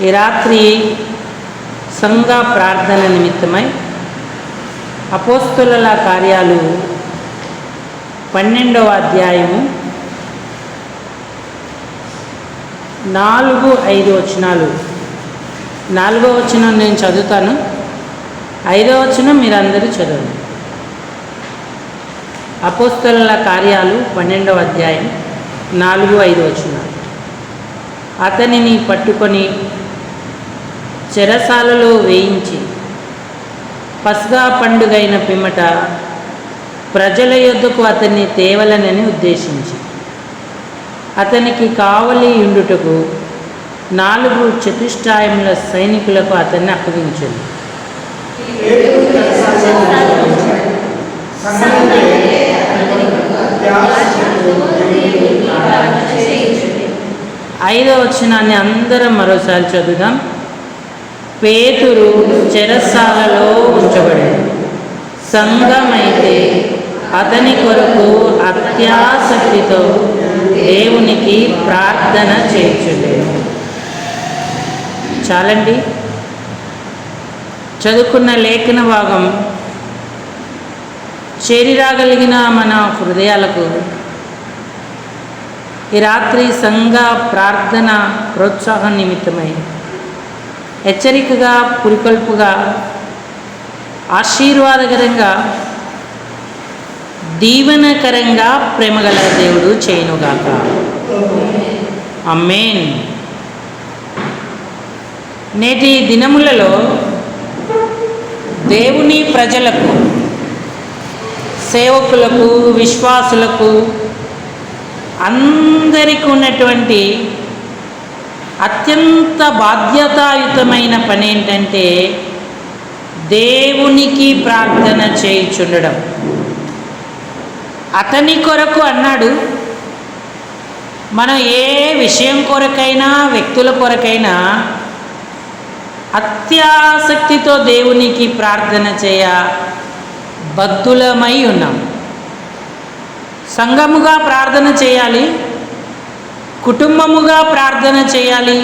ఈ రాత్రి సంఘ ప్రార్థన నిమిత్తమై అపోస్తుల కార్యాలు పన్నెండవ అధ్యాయము నాలుగు ఐదు వచనాలు. నాలుగో వచనం నేను చదువుతాను. ఐదో వచనం మీరందరూ చదవండి. అపోస్తుల కార్యాలు పన్నెండవ అధ్యాయం నాలుగు ఐదు వచనాలు. అతనిని పట్టుకొని చెరసాలలో వేయించి పస్గా పండుగైన పిమ్మట ప్రజల యొద్దకు అతన్ని తేవలనని ఉద్దేశించి. అతనికి కావలి ఉండుటకు నాలుగు చతుష్టాయముల సైనికులకు అతన్ని అప్పగించింది ఐదో వచనాన్ని అందరం మరోసారి చదువుదాం. పేతురు చెరసాలలో ఉంచబడింది సంఘమైతే అతని కొరకు అత్యాసక్తితో దేవునికి ప్రార్థన చేర్చులేదు చాలండి. చదువుకున్న లేఖన భాగం చేరిరాగలిగిన మన హృదయాలకు ఈ రాత్రి సంఘ ప్రార్థన ప్రోత్సాహం నిమిత్తమై హెచ్చరికగా పురికొల్పుగా ఆశీర్వాదకరంగా దీవనకరంగా ప్రేమగల దేవుడు చేయనుగాక. అమ్మేన్ నేటి దినములలో దేవుని ప్రజలకు సేవకులకు విశ్వాసులకు అందరికీ ఉన్నటువంటి అత్యంత బాధ్యతాయుతమైన పని ఏంటంటే దేవునికి ప్రార్థన చేయుచుండడం. అతని కొరకు అన్నాడు మనం ఏ విషయం కొరకైనా వ్యక్తుల కొరకైనా అత్యాసక్తితో దేవునికి ప్రార్థన చేయ బద్దులమై ఉన్నాం. సంఘముగా ప్రార్థన చేయాలి కుటుంబముగా ప్రార్థన చేయాలి.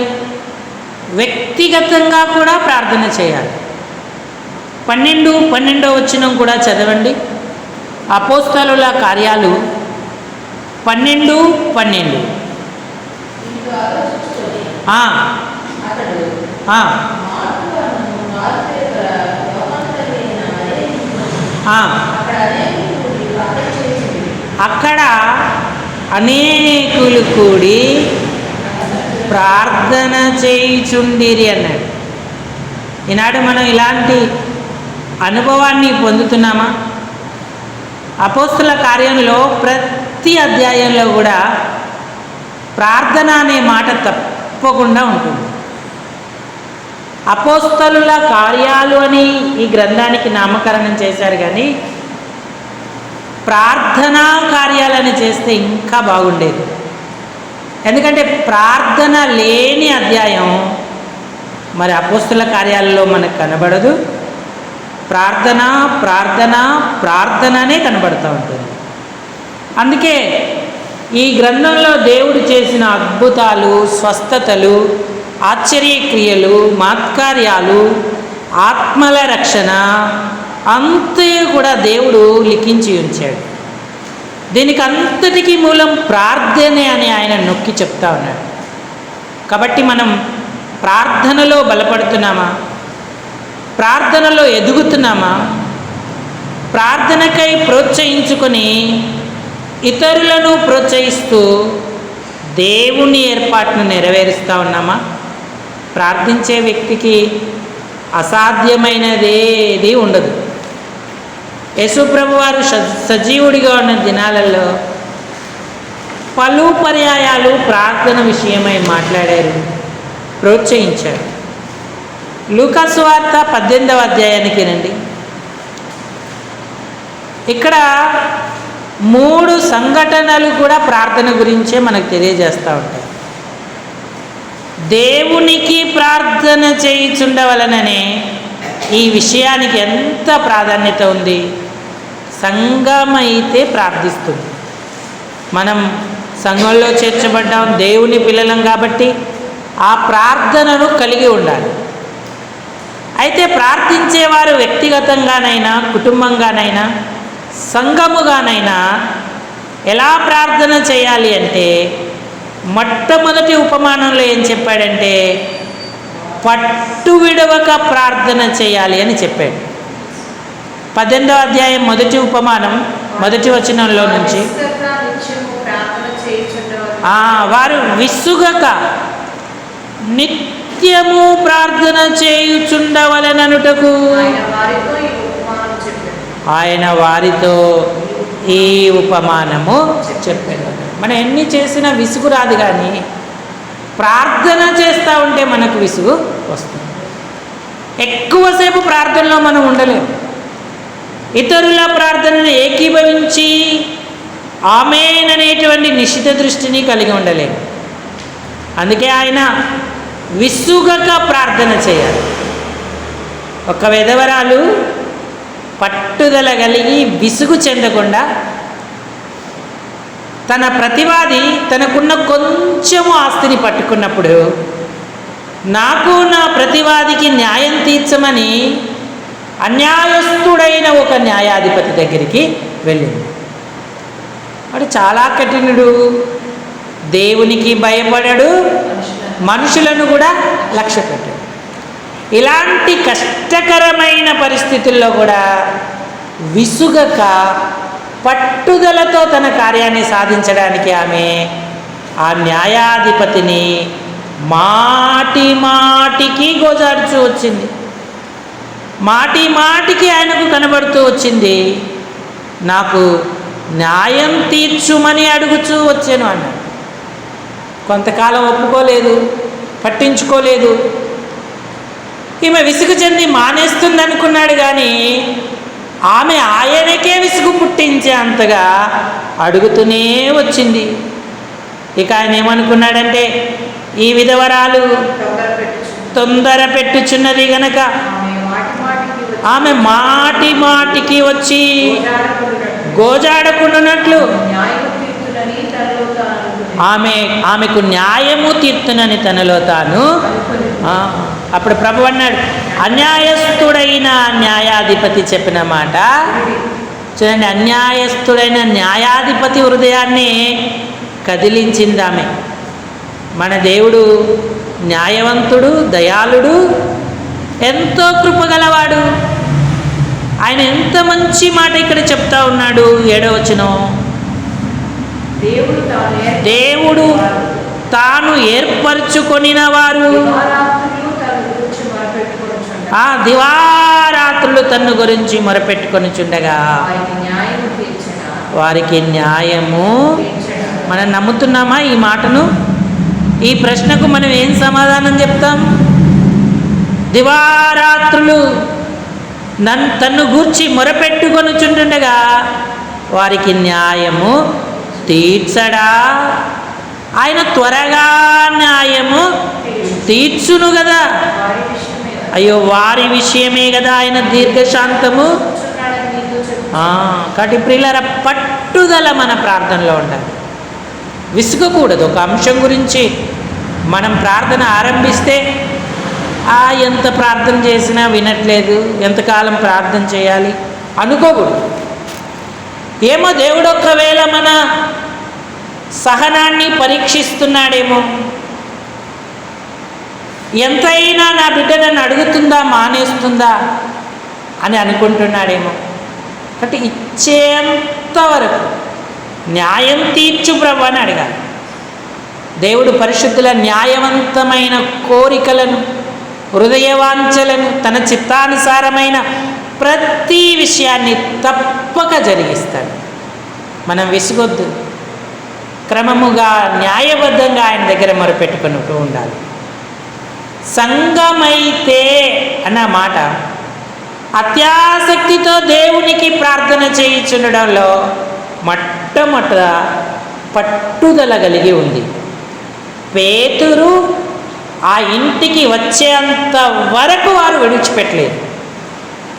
వ్యక్తిగతంగా కూడా ప్రార్థన చేయాలి. పన్నెండు పన్నెండో వచ్చినం కూడా చదవండి. అపోస్తలుల కార్యాలు పన్నెండు పన్నెండు. అక్కడ అనేకులు కూడి ప్రార్థన చేయుచుండిరి అన్నాడు. ఈనాడు మనం ఇలాంటి అనుభవాన్ని పొందుతున్నామా? అపోస్తుల కార్యంలో ప్రతి అధ్యాయంలో కూడా ప్రార్థన అనే మాట తప్పకుండా ఉంటుంది. అపోస్తలుల కార్యాలు అని ఈ గ్రంథానికి నామకరణం చేశారు కానీ ప్రార్థనా కార్యాలని చేస్తే ఇంకా బాగుండేది. ఎందుకంటే ప్రార్థన లేని అధ్యాయం మరి అపోస్తుల కార్యాలలో మనకు కనబడదు. ప్రార్థన ప్రార్థన ప్రార్థననే కనబడుతూ ఉంటుంది. అందుకే ఈ గ్రంథంలో దేవుడు చేసిన అద్భుతాలు స్వస్థతలు ఆశ్చర్యక్రియలు మాత్కార్యాలు ఆత్మల రక్షణ అంతే కూడా దేవుడు లిఖించి ఉంచాడు. దీనికి అంతటికీ మూలం ప్రార్థనే అని ఆయన నొక్కి చెప్తా ఉన్నాడు. కాబట్టి మనం ప్రార్థనలో బలపడుతున్నామా? ప్రార్థనలో ఎదుగుతున్నామా? ప్రార్థనకై ప్రోత్సహించుకొని ఇతరులను ప్రోత్సహిస్తూ దేవుని ఏర్పాటును నెరవేరుస్తూ ఉన్నామా? ప్రార్థించే వ్యక్తికి అసాధ్యమైనదేది ఉండదు. యశుప్రభు వారు సజీవుడిగా ఉన్న దినాలలో పలు పర్యాయాలు ప్రార్థన విషయమై మాట్లాడారు. ప్రోత్సహించారు. లూకాసు వార్త పద్దెనిమిదవ అధ్యాయానికి రండి. ఇక్కడ మూడు సంఘటనలు కూడా ప్రార్థన గురించే మనకు తెలియజేస్తూ ఉంటాయి. దేవునికి ప్రార్థన చేయుచుండవలననే ఈ విషయానికి ఎంత ప్రాధాన్యత ఉంది? సంఘమైతే ప్రార్థిస్తుంది. మనం సంఘంలో చేర్చబడ్డాం దేవుని పిల్లలం కాబట్టి ఆ ప్రార్థనను కలిగి ఉండాలి. అయితే ప్రార్థించేవారు వ్యక్తిగతంగానైనా కుటుంబంగానైనా సంఘముగానైనా ఎలా ప్రార్థన చేయాలి అంటే మొట్టమొదటి ఉపమానంలో ఏం చెప్పాడంటే పట్టు విడవక ప్రార్థన చేయాలి అని చెప్పాడు. పద్దెనిమిదవ అధ్యాయం మొదటి ఉపమానం మొదటి వచనంలో నుంచి. వారు విసుగక నిత్యము ప్రార్థన చేయుచుండవలననుటకు. ఆయన వారితో ఆయన వారితో ఈ ఉపమానము చెప్పాడు. మనం ఎన్ని చేసినా విసుగు రాదు కానీ ప్రార్థన చేస్తూ ఉంటే మనకు విసుగు వస్తుంది. ఎక్కువసేపు ప్రార్థనలో మనం ఉండలేము. ఇతరుల ప్రార్థనను ఏకీభవించి ఆమెన్ అనేటువంటి నిశ్చిత దృష్టిని కలిగి ఉండలేము. అందుకే ఆయన విసుగక ప్రార్థన చేయాలి. ఒక విధవరాలు పట్టుదల కలిగి విసుగు చెందకుండా తన ప్రతివాది తనకున్న కొంచెము ఆస్తిని పట్టుకున్నప్పుడు నాకు నా ప్రతివాదికి న్యాయం తీర్చమని అన్యాయస్థుడైన ఒక న్యాయాధిపతి దగ్గరికి వెళ్ళింది. వాడు చాలా కఠినుడు. దేవునికి భయపడడు. మనుషులను కూడా లక్ష్య పెట్టాడు. ఇలాంటి కష్టకరమైన పరిస్థితుల్లో కూడా విసుగక పట్టుదలతో తన కార్యాన్ని సాధించడానికి ఆమె ఆ న్యాయాధిపతిని మాటి మాటికి గోజాడుచూ వచ్చింది. మాటి మాటికి ఆయనకు కనబడుతూ వచ్చింది. నాకు న్యాయం తీర్చుమని అడుగుచూ వచ్చాను అన్నాడు కొంతకాలం ఒప్పుకోలేదు పట్టించుకోలేదు. ఈమె విసుగు చెంది మానేస్తుందనుకున్నాడు కానీ ఆమె ఆయనకే విసుగు పుట్టించే అంతగా అడుగుతూనే వచ్చింది. ఇక ఆయన ఏమనుకున్నాడంటే ఈ విధవరాలు తొందర తొందర పెట్టుచున్నది గనక ఆమె మాటి మాటికి వచ్చి గోజాడకుండానట్లు. ఆమె ఆమెకు న్యాయము తీర్తునని తనలో తాను అప్పుడు ప్రభు అన్నాడు అన్యాయస్థుడైన న్యాయాధిపతి చెప్పిన మాట చూడండి అన్యాయస్థుడైన న్యాయాధిపతి హృదయాన్ని కదిలించింది ఆమె. మన దేవుడు న్యాయవంతుడు దయాళుడు ఎంతో కృపగలవాడు. ఆయన ఎంత మంచి మాట ఇక్కడ చెప్తా ఉన్నాడు? ఏడవచనం దేవుడు తాను ఏర్పరచుకొనిన వారు. ఆ దివారాత్రులు తన్ను గురించి మొరపెట్టుకొని చుండగా వారికి న్యాయము మనం నమ్ముతున్నామా ఈ మాటను? ఈ ప్రశ్నకు మనం ఏం సమాధానం చెప్తాం? దివారాత్రులు నన్ తన్ను గూర్చి మొరపెట్టుకొనుచుండగా వారికి న్యాయము తీర్చడా? ఆయన త్వరగా న్యాయము తీర్చును కదా అయ్యో వారి విషయమే కదా ఆయన దీర్ఘశాంతము? కాబట్టి ప్రియులర పట్టుదల మన ప్రార్థనలో ఉండాలి. విసుగకూడదు. ఒక అంశం గురించి మనం ప్రార్థన ఆరంభిస్తే ఆ ఎంత ప్రార్థన చేసినా వినట్లేదు ఎంతకాలం ప్రార్థన చేయాలి? అనుకోకూడదు. ఏమో దేవుడు ఒకవేళ మన సహనాన్ని పరీక్షిస్తున్నాడేమో. ఎంతైనా నా బిడ్డ నన్ను అడుగుతుందా మానేస్తుందా అని అనుకుంటున్నాడేమో. కాబట్టి ఇచ్చేంత వరకు న్యాయం తీర్చు ప్రభు అని అడగాలి. దేవుడు పరిశుద్ధుల న్యాయవంతమైన కోరికలను హృదయవాంఛలను తన చిత్తానుసారమైన ప్రతి విషయాన్ని తప్పక జరిగిస్తాడు. మనం విసుగొద్దు. క్రమముగా న్యాయబద్ధంగా ఆయన దగ్గర మొరపెట్టుకుంటూ ఉండాలి. సంగమైతే అన్న మాట అత్యాసక్తితో దేవునికి ప్రార్థన చేయించుండడంలో మొట్టమొదట పట్టుదల కలిగి ఉంది. పేతురు ఆ ఇంటికి వచ్చేంత వరకు వారు విడిచిపెట్టలేదు.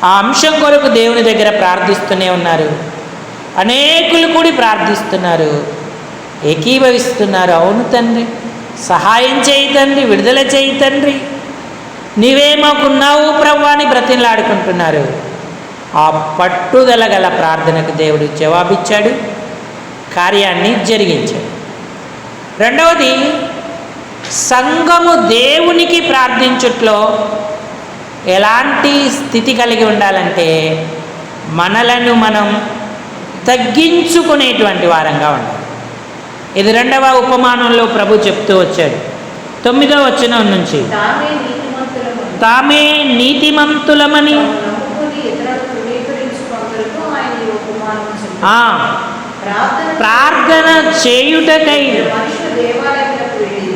ఆ అంశం కొరకు దేవుని దగ్గర ప్రార్థిస్తూనే ఉన్నారు. అనేకులు కూడి ప్రార్థిస్తున్నారు. ఏకీభవిస్తున్నారు. అవును తండ్రి. సహాయం చేయి తండ్రి. విడుదల చేయి తండ్రి. నీవే మాకున్నావు ప్రవ్వా అని బ్రతిలాడుకుంటున్నారు ఆ పట్టుదల గల ప్రార్థనకు దేవుడు జవాబిచ్చాడు. కార్యాన్ని జరిగించాడు. రెండవది సంఘము దేవునికి ప్రార్థించుట్లో ఎలాంటి స్థితి కలిగి ఉండాలంటే మనలను మనం తగ్గించుకునేటువంటి వారంగా ఉండాలి. ఇది రెండవ ఉపమానంలో ప్రభు చెప్తూ వచ్చాడు. తొమ్మిదో వచనం నుంచి. తామే నీతిమంతులము తామే నీతిమంతులమని. ప్రార్థన చేయుటకై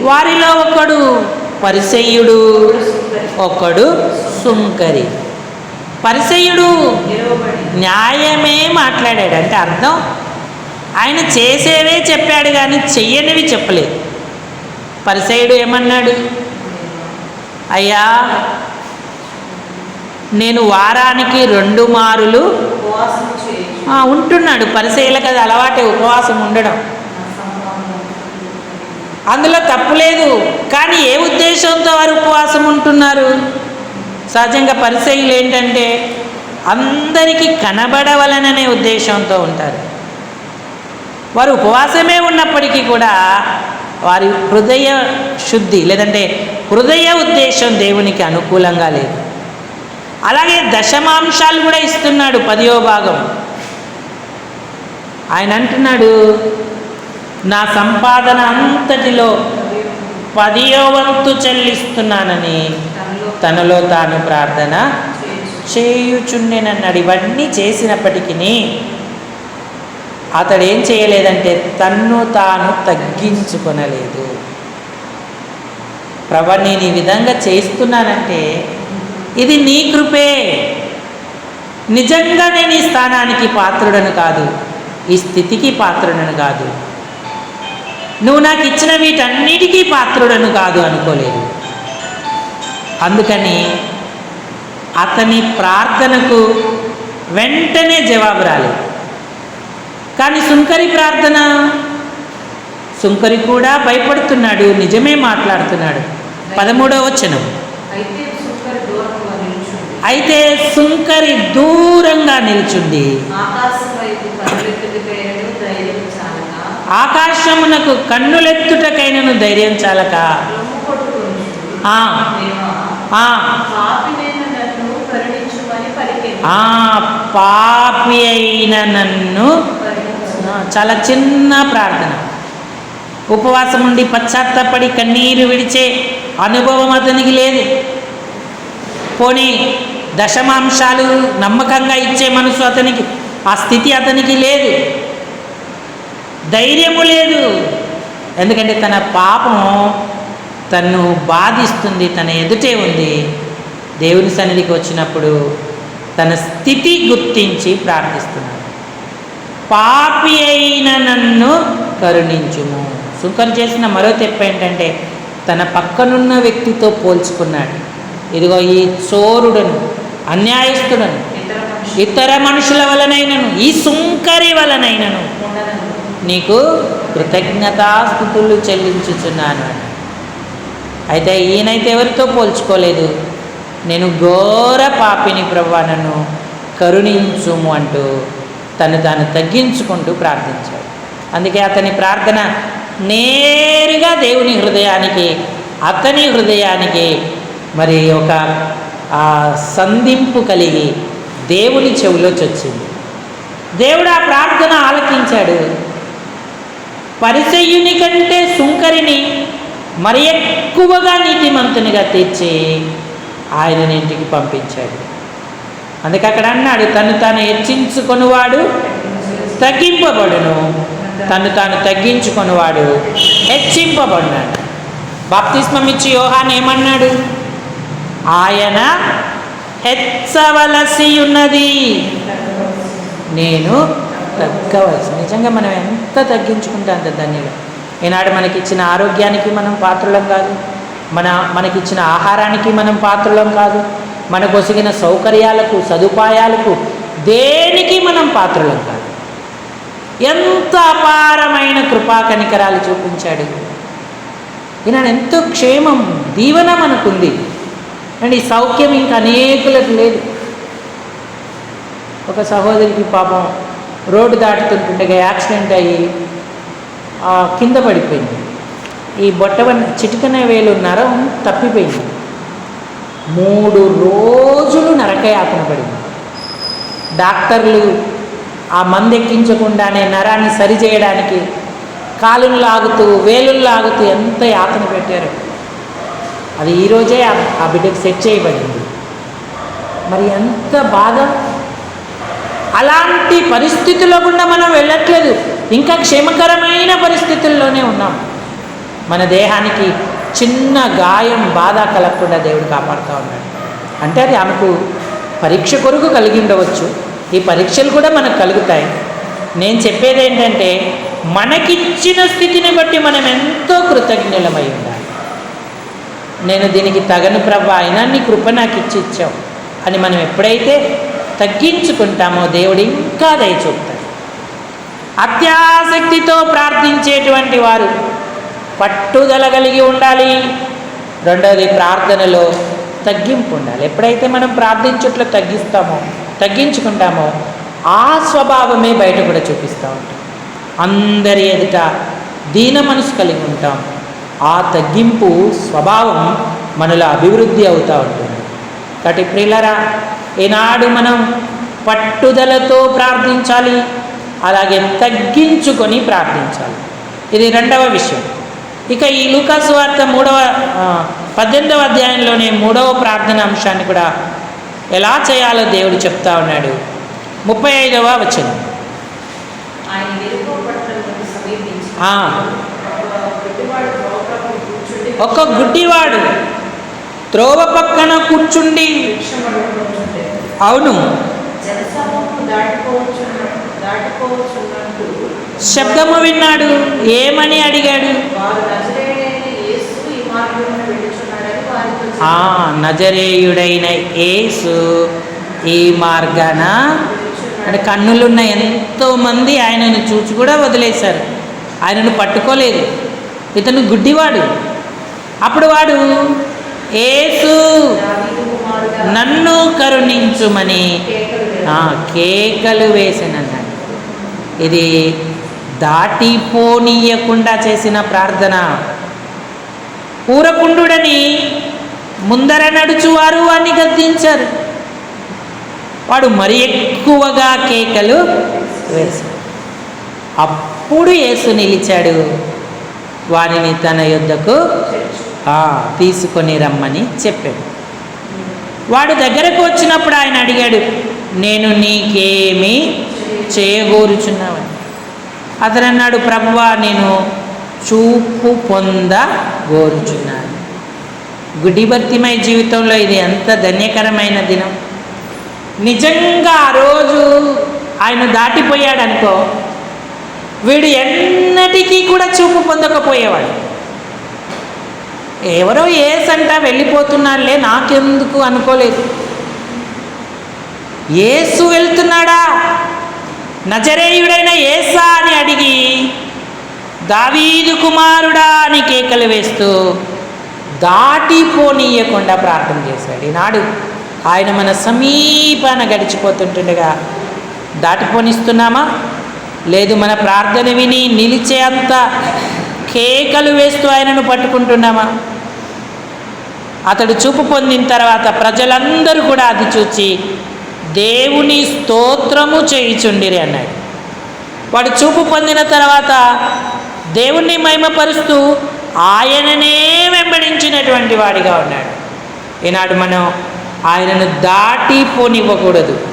వారిలో ఒకడు పరిసయ్యుడు ఒకడు సుంకరి. పరిసయ్యుడు న్యాయమే మాట్లాడాడు. అంటే అర్థం? ఆయన చేసేవే చెప్పాడు కానీ చెయ్యనివి చెప్పలేదు. పరిసయుడు ఏమన్నాడు? అయ్యా నేను వారానికి రెండు మారులు ఉంటున్నాడు. పరిసయులకు అది అలవాటే ఉపవాసం ఉండడం. అందులో తప్పు లేదు. కానీ ఏ ఉద్దేశంతో వారు ఉపవాసం ఉంటున్నారు? సహజంగా పరిచయులు ఏంటంటే అందరికీ కనబడవలననే ఉద్దేశంతో ఉంటారు. వారు ఉపవాసమే ఉన్నప్పటికీ కూడా వారి హృదయ శుద్ధి లేదంటే హృదయ ఉద్దేశం దేవునికి అనుకూలంగా లేదు. అలాగే దశమాంశాలు కూడా ఇస్తున్నాడు పదియో భాగం. ఆయన అంటున్నాడు నా సంపాదన అంతటిలో పదియో వంతు చెల్లిస్తున్నానని తనలో తాను ప్రార్థన చేయొచ్చు చేయుచుండెనన్నాడు ఇవన్నీ చేసినప్పటికీ అతడు ఏం చేయలేదంటే తన్ను తాను తగ్గించుకొనలేదు. ప్రభ నేను ఈ విధంగా చేస్తున్నానంటే ఇది నీ కృపే. నిజంగా నేను ఈ స్థానానికి పాత్రుడను కాదు ఈ స్థితికి పాత్రుడను కాదు. నువ్వు నాకు ఇచ్చిన వీటన్నిటికీ పాత్రుడను కాదు అనుకోలేదు. అందుకని అతని ప్రార్థనకు వెంటనే జవాబు రాలేదు. కానీ సుంకరి ప్రార్థన సుంకరి కూడా భయపడుతున్నాడు నిజమే మాట్లాడుతున్నాడు. పదమూడవ వచనం. అయితే సుంకరి దూరంగా నిల్చుంది అయితే సుంకరి దూరంగా నిల్చుండి ఆకాశం వైపు కనులెత్తుడికైనను ధైర్యం చాలక ఆకాశమునకు కన్నులెత్తుటకైనను ధైర్యం చాలక. ఆ, నన్ను పాపి అయిన నన్ను చాలా చిన్న ప్రార్థన. ఉపవాసం ఉండి పశ్చాత్తపడి కన్నీరు విడిచే అనుభవం అతనికి లేదు. పోనీ దశమాంశాలు నమ్మకంగా ఇచ్చే మనసు అతనికి ఆ స్థితి అతనికి లేదు. ధైర్యము లేదు. ఎందుకంటే తన పాపం తన్ను బాధిస్తుంది తన ఎదుటే ఉంది. దేవుని సన్నిధికి వచ్చినప్పుడు తన స్థితి గుర్తించి ప్రార్థిస్తున్నాడు. పాపి అయిన నన్ను కరుణించుము. సుంకరు చేసిన మరో తెప్ప ఏంటంటే తన పక్కనున్న వ్యక్తితో పోల్చుకున్నాడు. ఇదిగో ఈ చోరుడను అన్యాయస్తుడను ఇతర మనుషులు వలనైనను ఈ సుంకరి వలనైనను నీకు కృతజ్ఞతాస్థుతులు చెల్లించుచున్నాను. అయితే ఈయనైతే ఎవరితో పోల్చుకోలేదు? నేను ఘోర పాపిని ప్రవ్వనను కరుణించుము అంటూ తను తాను తగ్గించుకుంటూ ప్రార్థించాడు. అందుకే అతని ప్రార్థన నేరుగా దేవుని హృదయానికి అతని హృదయానికి మరి ఒక సంధింపు కలిగి దేవుని చెవిలో చొచ్చింది దేవుడు ఆ ప్రార్థన ఆలకించాడు. పరిచయుని కంటే సుంకరిని మరి ఎక్కువగా నీతిమంతునిగా తీర్చి ఆయనని ఇంటికి పంపించాడు. అందుకే అక్కడ అన్నాడు తను తాను హెచ్చించుకొనివాడు తగ్గింపబడును. తను తాను తగ్గించుకొనివాడు హెచ్చింపబడినాడు. బాప్తిస్మం ఇచ్చి యోహాన్ ఏమన్నాడు? ఆయన హెచ్చవలసి ఉన్నది నేను తగ్గవలసి నిజంగా మనం ఎంత తగ్గించుకుంటే అంత ధన్యులు. ఈనాడు మనకిచ్చిన ఆరోగ్యానికి మనం పాత్రలం కాదు. మన మనకిచ్చిన ఆహారానికి మనం పాత్రులం కాదు. మనకు ఒసిగిన సౌకర్యాలకు సదుపాయాలకు దేనికి మనం పాత్రులం కాదు. ఎంత అపారమైన కృపా కనికరాలు చూపించాడు. ఈనాడు ఎంతో క్షేమం దీవెన మనకుంది. అండ్ ఈ సౌఖ్యం ఇంకా అనేకులకు లేదు. ఒక సహోదరికి పాపం రోడ్డు దాటుతుంటుండగా యాక్సిడెంట్ అయ్యి కింద పడిపోయింది. ఈ బొట్టవన్న చిటికన వేలు నరం తప్పిపోయింది. మూడు రోజులు నరకయాతన పడింది. డాక్టర్లు ఆ మందెక్కించకుండానే నరాన్ని సరిచేయడానికి కాలును లాగుతూ వేలును లాగుతూ ఎంత యాతన పెట్టారు. అది ఈరోజే ఆ- బిడ్డకు సెట్ చేయబడింది. మరి ఎంత బాధ? అలాంటి పరిస్థితుల్లో కూడా మనం వెళ్ళట్లేదు. ఇంకా క్షేమకరమైన పరిస్థితుల్లోనే ఉన్నాం. మన దేహానికి చిన్న గాయం బాధ కలగకుండా దేవుడు కాపాడుతూ ఉన్నాడు. అంటే అది ఆమెకు పరీక్ష కొరకు కలిగి ఉండవచ్చు. ఈ పరీక్షలు కూడా మనకు కలుగుతాయి. నేను చెప్పేది ఏంటంటే మనకిచ్చిన స్థితిని బట్టి మనం ఎంతో కృతజ్ఞులమై ఉండాలి. నేను దీనికి తగను ప్రభా అయినా నీ కృప నాకు ఇచ్చి ఇచ్చావు. అని మనం ఎప్పుడైతే తగ్గించుకుంటామో దేవుడు ఇంకా దయచూపుతాడు అత్యాసక్తితో ప్రార్థించేటువంటి వారు పట్టుదల కలిగి ఉండాలి. రెండవది ప్రార్థనలో తగ్గింపు ఉండాలి. ఎప్పుడైతే మనం ప్రార్థించుట్లో తగ్గిస్తామో తగ్గించుకుంటామో ఆ స్వభావమే బయట కూడా చూపిస్తూ ఉంటాం. అందరి ఎదుట దీన మనసు కలిగి ఉంటాం. ఆ తగ్గింపు స్వభావం మనలో అభివృద్ధి అవుతూ ఉంటుంది. కాబట్టి ప్రియులరా ఈనాడు మనం పట్టుదలతో ప్రార్థించాలి అలాగే తగ్గించుకొని ప్రార్థించాలి ఇది రెండవ విషయం ఇక ఈ లూకాసు వార్త మూడవ పద్దెనిమిదవ అధ్యాయంలోనే మూడవ ప్రార్థన అంశాన్ని కూడా ఎలా చేయాలో దేవుడు చెప్తా ఉన్నాడు ముప్పై ఐదవ వచనం. ఒక గుడ్డివాడు త్రోవ పక్కన కూర్చుండి. అవును. శబ్దము విన్నాడు ఏమని అడిగాడు? నజరేయుడైన యేసు ఈ మార్గాన అంటే కన్నులున్న ఎంతో మంది ఆయనను చూచి కూడా వదిలేశారు. ఆయనను పట్టుకోలేదు. ఇతను గుడ్డివాడు. అప్పుడు వాడు ఏసు నన్ను కరుణించుమని. కేకలు ఆ, కేకలు వేసినన్నాడు ఇది దాటిపోనీయకుండా చేసిన ప్రార్థన. పూరకుండుడని ముందర నడుచువారు అని గద్దించారు. వాడు మరి ఎక్కువగా కేకలు వేశాడు. అప్పుడు యేసు నిలిచాడు. వారిని తన యుద్ధకు ఆ, తీసుకొని రమ్మని చెప్పాడు. వాడు దగ్గరకు వచ్చినప్పుడు ఆయన అడిగాడు నేను నీకేమి చేయగోరుచున్నావని. అతను అన్నాడు ప్రభువా నేను చూపు పొంద గోరుచున్నాను. గుడిభక్తిమయ జీవితంలో ఇది ఎంత ధన్యకరమైన దినం. నిజంగా ఆ రోజు ఆయన దాటిపోయాడు అనుకో వీడు ఎన్నటికీ కూడా చూపు పొందకపోయేవాడు. ఎవరో ఏసంట వెళ్ళిపోతున్నాడులే నాకెందుకు అనుకోలేదు. ఏసు వెళ్తున్నాడా? నజరేయుడైన ఏసా అని అడిగి దావీదు కుమారుడా అని కేకలు వేస్తూ దాటిపోనీయకుండా ప్రార్థన చేశాడు. ఈనాడు ఆయన మన సమీపాన గడిచిపోతుంటుండగా దాటిపోనిస్తున్నామా? లేదు మన ప్రార్థన విని నిలిచే అంత కేకలు వేస్తూ ఆయనను పట్టుకుంటున్నామా? అతడు చూపు పొందిన తర్వాత ప్రజలందరూ కూడా అది చూచి దేవుని స్తోత్రము చేయిచుండిరి అన్నాడు. వాడు చూపు పొందిన తర్వాత దేవుణ్ణి మహిమపరుస్తూ ఆయననే వెంబడించినటువంటి వాడిగా ఉన్నాడు. ఈనాడు మనం ఆయనను దాటిపోనివ్వకూడదు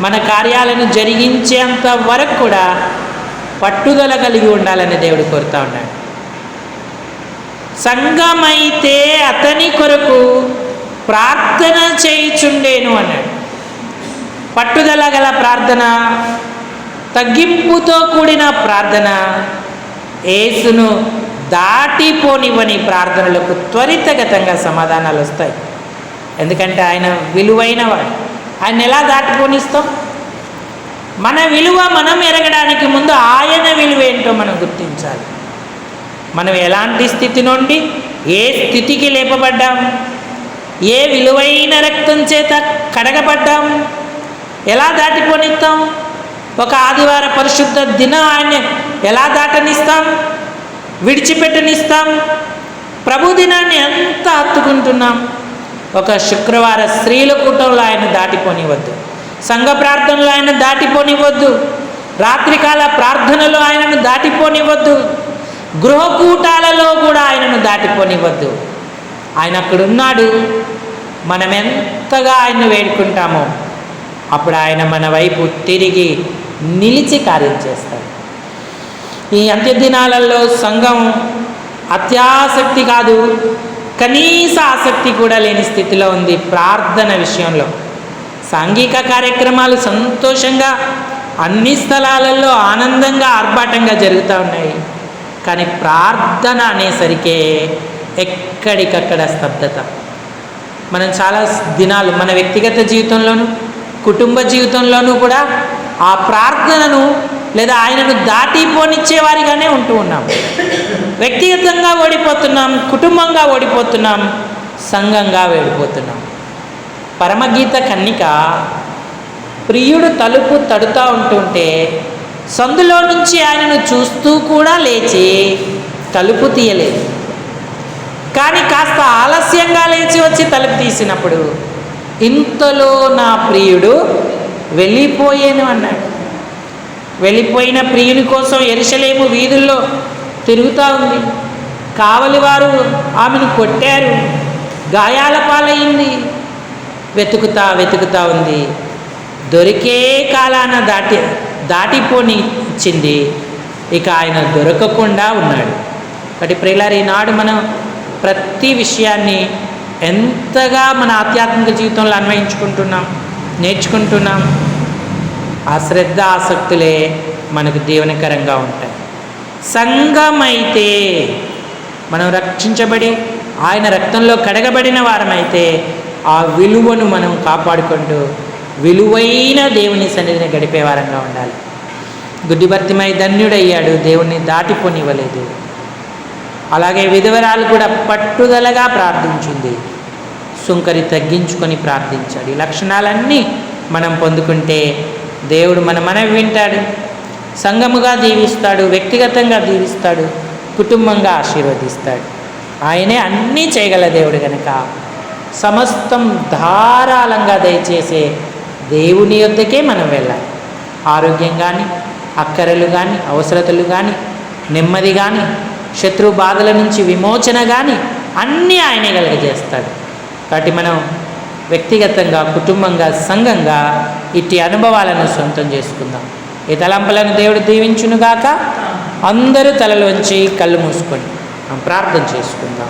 మన కార్యాలను జరిగించేంత వరకు కూడా పట్టుదల కలిగి ఉండాలని దేవుడు కోరుతా ఉన్నాడు. సంఘమైతే అతని కొరకు ప్రార్థన చేయుచుండేను అన్నాడు. పట్టుదల గల ప్రార్థన తగ్గింపుతో కూడిన ప్రార్థన ఏసును దాటిపోనివ్వని ప్రార్థనలకు త్వరితగతంగా సమాధానాలు వస్తాయి. ఎందుకంటే ఆయన విలువైన వాడు. ఆయన ఎలా దాటిపోనిస్తాం? మన విలువ మనం ఎరగడానికి ముందు ఆయన విలువ ఏంటో మనం గుర్తించాలి. మనం ఎలాంటి స్థితి నుండి ఏ స్థితికి లేపబడ్డాం? ఏ విలువైన రక్తం చేత కడగబడ్డాం? ఎలా దాటిపోనిస్తాం? ఒక ఆదివార పరిశుద్ధ దినం ఆయన ఎలా దాటనిస్తాం? విడిచిపెట్టనిస్తాం? ప్రభు దినాన్ని ఎంత హత్తుకుంటున్నాం? ఒక శుక్రవార స్త్రీల కూటంలో ఆయన దాటిపోనివద్దు. సంఘ ప్రార్థనలో ఆయన దాటిపోనివద్దు. రాత్రికాల ప్రార్థనలో ఆయనను దాటిపోనివద్దు. గృహకూటాలలో కూడా ఆయనను దాటిపోనివ్వద్దు. ఆయన అక్కడ ఉన్నాడు మనం ఎంతగా ఆయన్ను వేడుకుంటామో అప్పుడు ఆయన మన వైపు తిరిగి నిలిచి కార్యం చేస్తాడు. ఈ అంత్యదినాలలో సంఘం అత్యాసక్తి కాదు కనీస ఆసక్తి కూడా లేని స్థితిలో ఉంది ప్రార్థన విషయంలో. సాంఘిక కార్యక్రమాలు సంతోషంగా అన్ని స్థలాలలో ఆనందంగా ఆర్భాటంగా జరుగుతూ ఉన్నాయి. కానీ ప్రార్థన అనేసరికే ఎక్కడికక్కడ స్తబ్దత. మనం చాలా దినాలు మన వ్యక్తిగత జీవితంలోనూ కుటుంబ జీవితంలోనూ కూడా ఆ ప్రార్థనను లేదా ఆయనను దాటిపోనిచ్చేవారిగానే ఉంటూ ఉన్నాం. వ్యక్తిగతంగా ఓడిపోతున్నాం కుటుంబంగా ఓడిపోతున్నాం సంఘంగా ఓడిపోతున్నాం పరమగీత కన్నిక ప్రియుడు తలుపు తడుతూ ఉంటుంటే సందులో నుంచి ఆయనను చూస్తూ కూడా లేచి తలుపు తీయలేదు. కానీ కాస్త ఆలస్యంగా లేచి వచ్చి తలుపు తీసినప్పుడు ఇంతలో నా ప్రియుడు వెళ్ళిపోయాను అన్నాడు. వెళ్ళిపోయిన ప్రియుని కోసం ఎరుసలేము వీధుల్లో తిరుగుతూ ఉంది. కావలివారు ఆమెను కొట్టారు. గాయాల పాలయ్యింది వెతుకుతా వెతుకుతా ఉంది. దొరికే కాలాన దాటి దాటిపోని ఇచ్చింది. ఇక ఆయన దొరకకుండా ఉన్నాడు. కాబట్టి ప్రియులారు ఈనాడు మనం ప్రతి విషయాన్ని ఎంతగా మన ఆధ్యాత్మిక జీవితంలో అన్వయించుకుంటున్నాం నేర్చుకుంటున్నాం ఆ శ్రద్ధ ఆసక్తులే మనకు దీవనకరంగా ఉంటాయి. సంఘమైతే మనం రక్షించబడి ఆయన రక్తంలో కడగబడిన వారమైతే ఆ విలువను మనం కాపాడుకుంటూ విలువైన దేవుని సన్నిధిని గడిపే వారంగా ఉండాలి. గుడ్డిభర్తిమై ధన్యుడయ్యాడు దేవుణ్ణి దాటిపోనివ్వలేదు. అలాగే విధవరాలు కూడా పట్టుదలగా ప్రార్థించింది. సుంకరి తగ్గించుకొని ప్రార్థించాడు. ఈ లక్షణాలన్నీ మనం పొందుకుంటే దేవుడు మన మనవి వింటాడు. సంఘముగా దీవిస్తాడు వ్యక్తిగతంగా దీవిస్తాడు కుటుంబంగా ఆశీర్వదిస్తాడు. ఆయనే అన్నీ చేయగల దేవుడు కనుక సమస్తం ధారాళంగా దయచేసే దేవుని యొద్దకే మనం వెళ్ళాలి. ఆరోగ్యం కానీ అక్కరలు కానీ అవసరతలు కానీ నెమ్మది కానీ శత్రు బాధల నుంచి విమోచన కానీ అన్నీ ఆయనే కలుగజేస్తాడు. కాబట్టి మనం వ్యక్తిగతంగా కుటుంబంగా సంఘంగా ఇట్టి అనుభవాలను సొంతం చేసుకుందాం. ఈ తలంపులను దేవుడు దీవించునుగాక. అందరూ తలలోంచి కళ్ళు మూసుకొని మనం ప్రార్థన చేసుకుందాం.